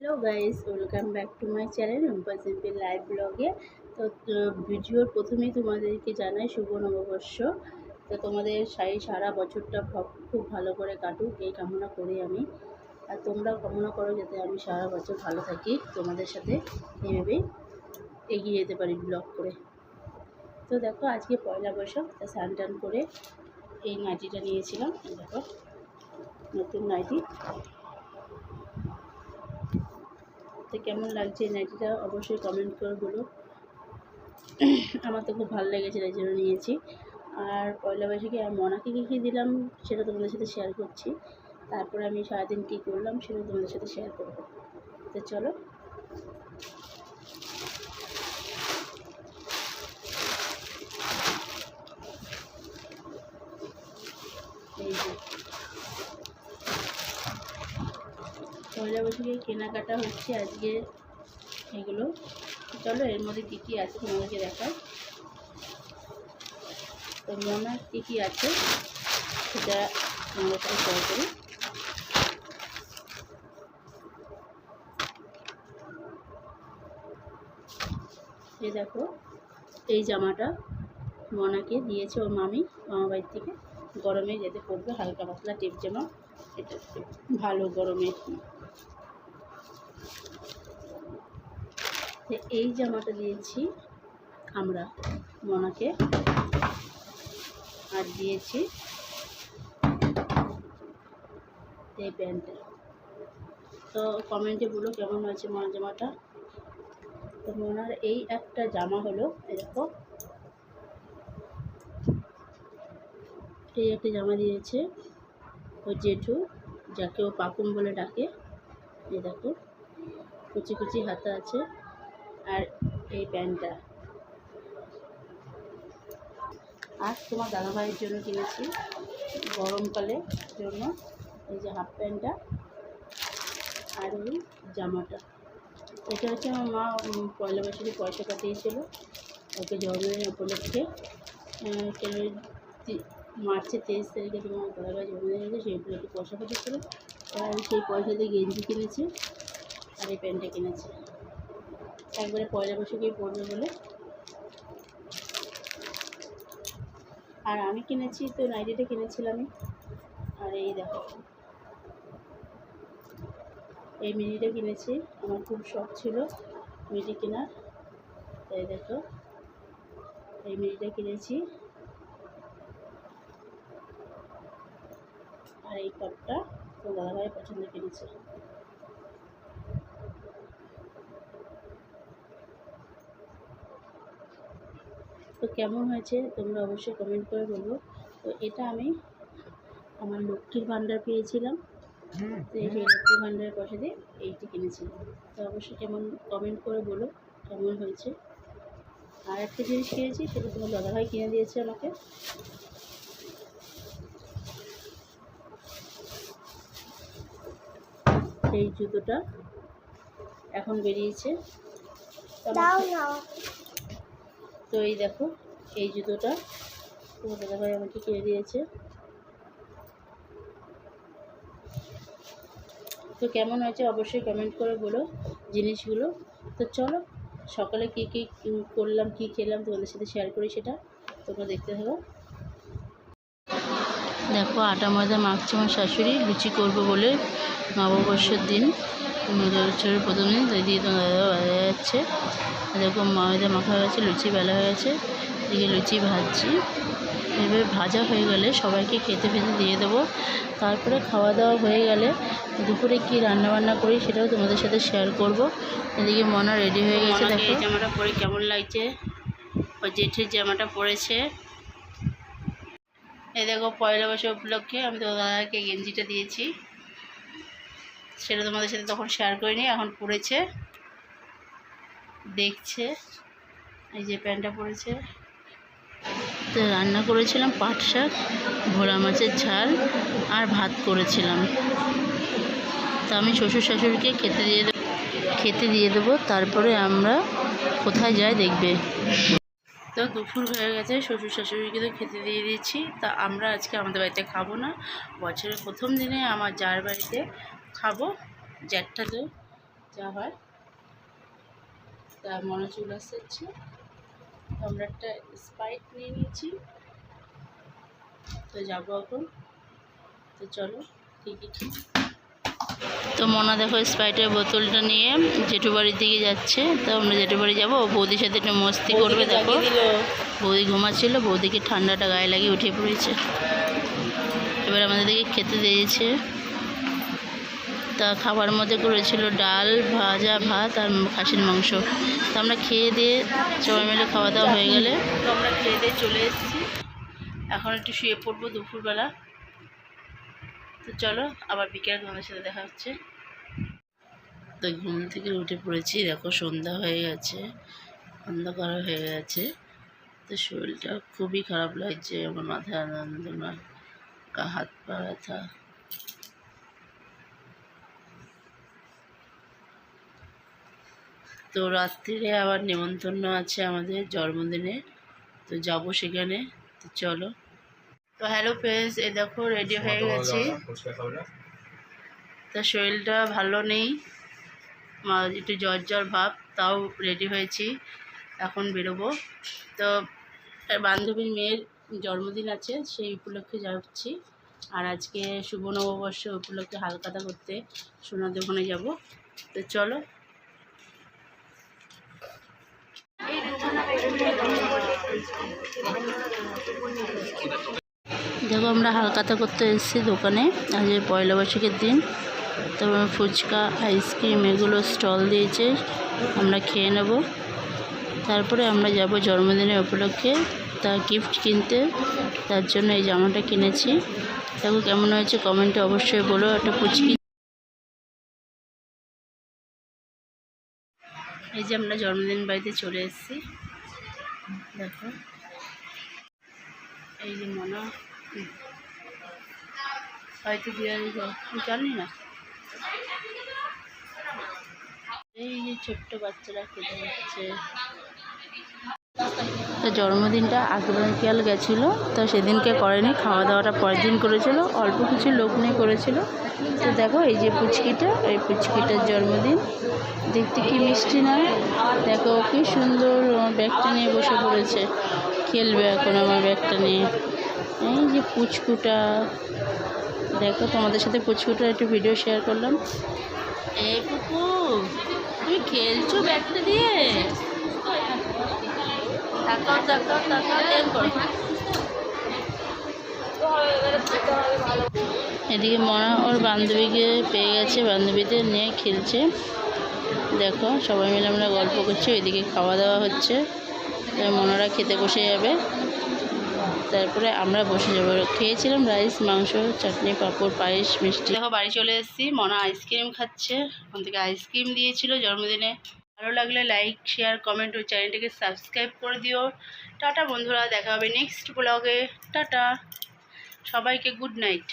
Hello guys welcome back to my channel Rumpa live ব্লগে তো ভিডিওর প্রথমেই তোমাদেরকে জানাই শুভ নববর্ষ। তো, তোমাদের সাই সারা বছরটা খুব ভালো করে কাটুক, এই কামনা করি আমি। আর তোমরাও কামনা করো যাতে আমি সারা বছর ভালো থাকি, তোমাদের সাথে এইভাবেই এগিয়ে যেতে পারি ব্লগ করে। তো, দেখো আজকে পয়লা বৈশাখ, তা স্নান টান করে এই নাইটিটা নিয়েছিলাম, দেখো, নতুন নাইটি। তো কেমন লাগছে নাইটিটা অবশ্যই কমেন্ট করে আমার তো খুব ভালো লেগেছে তাই জন্য নিয়েছি। আর পয়লা বৈশাখে আর মনাকে কী কী দিলাম সেটা তোমাদের সাথে শেয়ার করছি। তারপরে আমি সারাদিন কী করলাম সেটা তোমাদের সাথে শেয়ার করব। তো চলো এই যে বৈশাখে কেনাকাটা হচ্ছে আজকে এগুলো। চলো এর মধ্যে কী কী আছে তোমাদেরকে দেখাই। তো মনার কী কী আছে, সেটা তোমাদের সাথে শেয়ার করি। এই দেখো, এই জামাটা মনাকে দিয়েছে ওর মামি মামা বাড়ির থেকে। গরমে যেতে পড়বে হালকা পাতলা টিপ জামা। এটা ভালো গরমে। তো এই জামাটা দিয়েছি আমরা মনাকে। আর দিয়েছি এই প্যান্টটা। তো কমেন্টে বলো কেমন হয়েছে মনার জামাটা? তো মনার এই একটা জামা হলো এরকম এই একটা জামা দিয়েছে ও জেঠু, যাকে ও পাকুম বলে ডাকে। এই দেখো, কুচি কুচি হাতা আছে। আর এই প্যান্টটা। আর তোমার দাদাভাইয়ের জন্য কিনেছি গরমকালের জন্য, এই যে হাফ প্যান্টটা আর এই জামাটা। এটা হচ্ছে আমার মা পয়লা বৈশাখে পয়সা পাঠিয়েছিল, ওকে জন্মদিন উপলক্ষে। মার্চের তেইশ তারিখে তোমার দাদাভাই জন্মদিন হয়েছে সেই উপলক্ষে পয়সা পাঠিয়েছিল। আর সেই পয়সা দিয়ে গেঞ্জি কিনেছি আর এই প্যান্টটা কিনেছি। একবারে পয়লা বৈশাখেই পড়বে বলে। আর আমি কিনেছি তো নাইটিটা কিনেছিলাম আর এই দেখো। এই মিনিটা কিনেছি, আমার খুব শখ ছিল মিনি কেনার। এই দেখো। এই মিনিটা কিনেছি। আর এই টপটা তো দাদাভাই পছন্দ কিনেছে। তো কেমন হয়েছে তোমরা অবশ্যই কমেন্ট করে বলব। তো এটা আমি আমার লক্ষ্মীর ভাণ্ডার পেয়েছিলাম। তো এই সেই লক্ষ্মীর ভাণ্ডারের পয়সা দিয়ে এইটি কিনেছিলাম। তো অবশ্যই কেমন কমেন্ট করে বলো কেমন হয়েছে। আর একটা জিনিস কিনেছি সেটা তোমার দাদাভাই কিনে দিয়েছে আমাকে। এই জুতোটা এখন বেরিয়েছে। তো এই দেখো, এই জুতোটা তোমার দাদাভাই আমাকে কিনে দিয়েছে। তো কেমন হয়েছে অবশ্যই কমেন্ট করে বলো জিনিসগুলো। তো চলো, সকালে কী কী করলাম, কী খেলাম তোমাদের সাথে শেয়ার করি সেটা তোমরা দেখতে থাকো। দেখো আটা ময়দা মাখছে আমার শাশুড়ি, লুচি করব বলে নববর্ষের দিন। বছরের প্রথম দিন তাই দিয়ে তোমার দাদা বাজা যাচ্ছে। দেখো ময়দা মাখা হয়ে গেছে লুচি বেলা হয়ে গেছে। এদিকে লুচি ভাজছি। এভাবে ভাজা হয়ে গেলে সবাইকে খেতে ফেতে দিয়ে দেবো। তারপরে খাওয়া দাওয়া হয়ে গেলে দুপুরে কি রান্না বান্না করি সেটাও তোমাদের সাথে শেয়ার করব। এদিকে মনা রেডি হয়ে গেছে দেখো। জামাটা পরে কেমন লাগছে? ও জেঠের জামাটা পরেছে। এই দেখো পয়লা বৈশাখ উপলক্ষে আমি তো দাদাকে গেঞ্জিটা দিয়েছি। সেটা তোমাদের সাথে তখন শেয়ার করিনি, এখন পরেছে দেখছে, এই যে প্যান্টটা পরেছে তো রান্না করেছিলাম পাট শাক, ভোলা মাছের ঝাল আর ভাত করেছিলাম। তো আমি শ্বশুর শাশুড়িকে খেতে দিয়ে দেবো খেতে দিয়ে দেবো, তারপরে আমরা কোথায় যাই দেখবে। তো দুপুর হয়ে গেছে, শ্বশুর শাশুড়িকে তো খেতে দিয়ে দিয়েছি তা আমরা আজকে আমাদের বাড়িতে খাব না। বছরের প্রথম দিনে আমার যার বাড়িতে খাব জ্যাঠটাতে তো যা হয়। তা মনে চলে আসছে তো আমরা একটা স্পাইট নিয়ে নিয়েছি। তো যাব এখন। তো চলো খাই। তো মনা দেখো স্প্রাইটের বোতলটা নিয়ে জেঠু বাড়ির দিকে যাচ্ছে। তো আমরা জেঠু বাড়ি যাব। বৌদির সাথে একটু মস্তি করবে দেখো। বৌদি ঘুমাচ্ছিল বৌদিকে ঠান্ডাটা গায়ে লাগিয়ে উঠে পড়েছে। এবার আমাদের দিকে খেতে দিয়েছে। তা খাবার মধ্যে করেছিল ডাল, ভাজা, ভাত আর খাসির মাংস। তো আমরা খেয়ে দিয়ে সবাই মিলে খাওয়া দাওয়া হয়ে গেলে তো আমরা খেয়ে দিয়ে চলে এসেছি। এখন একটু শুয়ে পড়ব দুপুরবেলা। তো চলো, আবার বিকেলে তোমাদের সাথে দেখা হচ্ছে। তো ঘুম থেকে উঠে পড়েছি, দেখো সন্ধ্যা হয়ে গেছে, অন্ধকার হয়ে গেছে। তো শরীরটা খুবই খারাপ লাগছে, আমার মাথায় যন্ত্রণা গা হাত পা ব্যথা। তো রাত্রিরে আবার নেমন্তন্ন আছে আমাদের জন্মদিনে। তো যাব সেখানে। তো চলো। তো হ্যালো ফ্রেন্ডস এ দেখো রেডি হয়ে গেছি। তা শরীরটা ভালো নেই। একটু জ্বর জ্বর ভাব তাও রেডি হয়েছি। এখন বেরোবো। তো বান্ধবীর মেয়ের জন্মদিন আছে সেই উপলক্ষে যাচ্ছি। আর আজকে শুভ নববর্ষ উপলক্ষে হালকাতা করতে সোনার দোকানে যাব। তো চলো। দেখো, আমরা হালকাতা করতে এসেছি দোকানে। আজ পয়লা বৈশাখের দিন। তারপর ফুচকা, আইসক্রিম এগুলো স্টল দিয়েছে। আমরা খেয়ে নেব। তারপরে আমরা যাব জন্মদিনের উপলক্ষে তা গিফট কিনতে। তার জন্য এই জামাটা কিনেছি। দেখো, কেমন হয়েছে কমেন্টে অবশ্যই বলো। একটা ফুচকি এই যে আমরা জন্মদিন বাড়িতে চলে এসেছি। দেখো। এই যে মনে। হয়তো জানি না? এই যে ছোট্ট বাচ্চারা খেতে যাচ্ছে। তো জন্মদিনটা আগামীকাল গেছিল, তো সেদিনকে করেনি খাওয়া দাওয়াটা পরের দিন করেছিল, অল্প কিছু লোক নিয়ে করেছিল। তো দেখো, এই যে পুচকিটা, এই পুচকিটার জন্মদিন। দেখতে কি মিষ্টি নয়? দেখো, কি সুন্দর, ব্যাগটা নিয়ে বসে পড়েছে। খেলবে এখন আমার ব্যাগটা নিয়ে এই যে পুচকুটা। দেখো তোমাদের সাথে পুচকুটার একটু ভিডিও শেয়ার করলাম। এই পুকু তুমি খেলছো ব্যাগটা দিয়ে? এদিকে মনা ওর বান্ধবীকে পেয়ে গেছে, বান্ধবীদের নিয়ে খেলছে। দেখো সবাই মিলে আমরা গল্প করছি, ওইদিকে খাওয়া দাওয়া হচ্ছে। মনারা খেতে বসে যাবে। তারপরে আমরা বসে যাব। খেয়েছিলাম রাইস, মাংস, চাটনি, পাঁপড়, পায়েস, মিষ্টি। দেখো, বাড়ি চলে এসেছি। মনা আইসক্রিম খাচ্ছে। ওখান থেকে আইসক্রিম দিয়েছিল জন্মদিনে। ভালো লাগলে লাইক, শেয়ার, কমেন্ট ও চ্যানেলটিকে সাবস্ক্রাইব করে দিও। টাটা বন্ধুরা, দেখা হবে নেক্সট ব্লগে। টাটা। সবাইকে গুড নাইট।